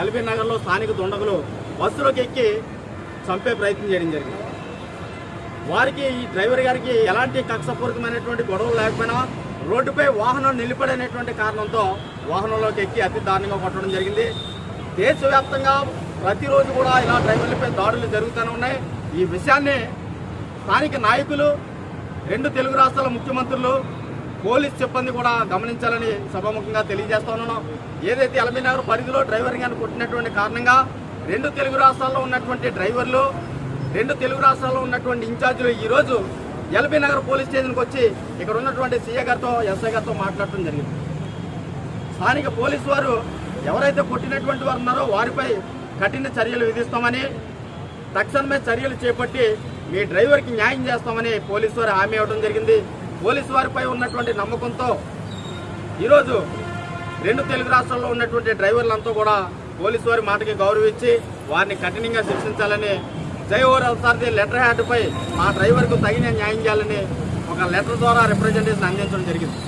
LB నగర్లో స్థానిక దుండగులు బస్సులోకి ఎక్కి చంపే ప్రయత్నం చేయడం జరిగింది. వారికి ఈ డ్రైవర్ గారికి ఎలాంటి కక్షపూరితమైనటువంటి గొడవలు లేకపోయినా రోడ్డుపై వాహనం నిలిపడనేటువంటి కారణంతో వాహనంలోకి ఎక్కి అతి దారుణంగా కొట్టడం జరిగింది. దేశవ్యాప్తంగా ప్రతిరోజు కూడా ఇలా డ్రైవర్లపై దాడులు జరుగుతూనే ఉన్నాయి. ఈ విషయాన్ని స్థానిక నాయకులు రెండు తెలుగు రాష్ట్రాల ముఖ్యమంత్రులు పోలీస్ సిబ్బంది కూడా గమనించాలని సభాముఖంగా తెలియజేస్తా ఉన్నాను. ఏదైతే ఎల్బీనగర్ పరిధిలో డ్రైవర్ గారిని కొట్టినటువంటి కారణంగా రెండు తెలుగు రాష్ట్రాల్లో ఉన్నటువంటి డ్రైవర్లు రెండు తెలుగు రాష్ట్రాల్లో ఉన్నటువంటి ఇన్ఛార్జీలు ఈరోజు ఎల్బీ నగర్ పోలీస్ స్టేషన్కి వచ్చి ఇక్కడ ఉన్నటువంటి సీఏ గారితో ఎస్ఐ గారితో మాట్లాడటం జరిగింది. స్థానిక పోలీసు వారు ఎవరైతే కొట్టినటువంటి వారు ఉన్నారో వారిపై కఠిన చర్యలు విధిస్తామని తక్షణమే చర్యలు చేపట్టి మీ డ్రైవర్కి న్యాయం చేస్తామని పోలీసు వారు హామీ ఇవ్వడం జరిగింది. పోలీసు వారిపై ఉన్నటువంటి నమ్మకంతో ఈరోజు రెండు తెలుగు రాష్ట్రాల్లో ఉన్నటువంటి డ్రైవర్లంతా కూడా పోలీసు వారి మాటకి గౌరవించి వారిని కఠినంగా శిక్షించాలని జై ఓవర్ సారథి లెటర్ హ్యాడ్పై మా డ్రైవర్కు తగిన న్యాయం చేయాలని ఒక లెటర్ ద్వారా రిప్రజెంటేషన్ అందించడం జరిగింది.